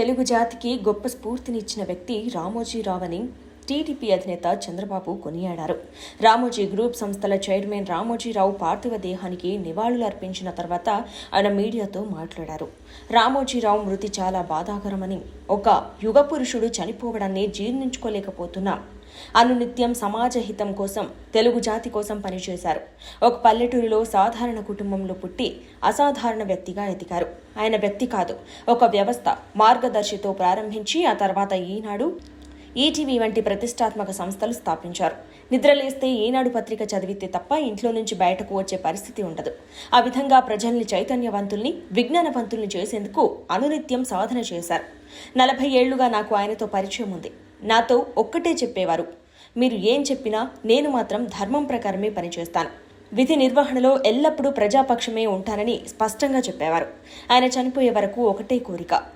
తెలుగు జాతికి గొప్ప స్ఫూర్తినిచ్చిన వ్యక్తి రామోజీరావు అని టీడీపీ అధినేత చంద్రబాబు కొనియాడారు. రామోజీ గ్రూప్ సంస్థల చైర్మన్ రామోజీరావు పార్థివ దేహానికి నివాళులు అర్పించిన తర్వాత ఆయన మీడియాతో మాట్లాడారు. రామోజీరావు మృతి చాలా బాధాకరమని ఒక యుగ పురుషుడు చనిపోవడాన్ని జీర్ణించుకోలేకపోతున్నాం అనునిత్యం సమాజ హితం కోసం తెలుగు జాతి కోసం పనిచేశారు. ఒక పల్లెటూరులో సాధారణ కుటుంబంలో పుట్టి అసాధారణ వ్యక్తిగా ఎదిగారు. ఆయన వ్యక్తి కాదు ఒక వ్యవస్థ మార్గదర్శితో ప్రారంభించి ఆ తర్వాత ఈనాడు ఈటీవీ వంటి ప్రతిష్టాత్మక సంస్థలు స్థాపించారు. నిద్రలేస్తే ఈనాడు పత్రిక చదివితే తప్ప ఇంట్లో నుంచి బయటకు వచ్చే పరిస్థితి ఉండదు. ఆ విధంగా ప్రజల్ని చైతన్యవంతుల్ని విజ్ఞానవంతుల్ని చేసేందుకు అనునిత్యం సాధన చేశారు. నలభై ఏళ్ళుగా నాకు ఆయనతో పరిచయం ఉంది. నాతో ఒక్కటే చెప్పేవారు. మీరు ఏం చెప్పినా నేను మాత్రం ధర్మం ప్రకారమే పనిచేస్తాను. విధి నిర్వహణలో ఎల్లప్పుడూ ప్రజాపక్షమే ఉంటానని స్పష్టంగా చెప్పేవారు. ఆయన చనిపోయే వరకు ఒకటే కోరిక.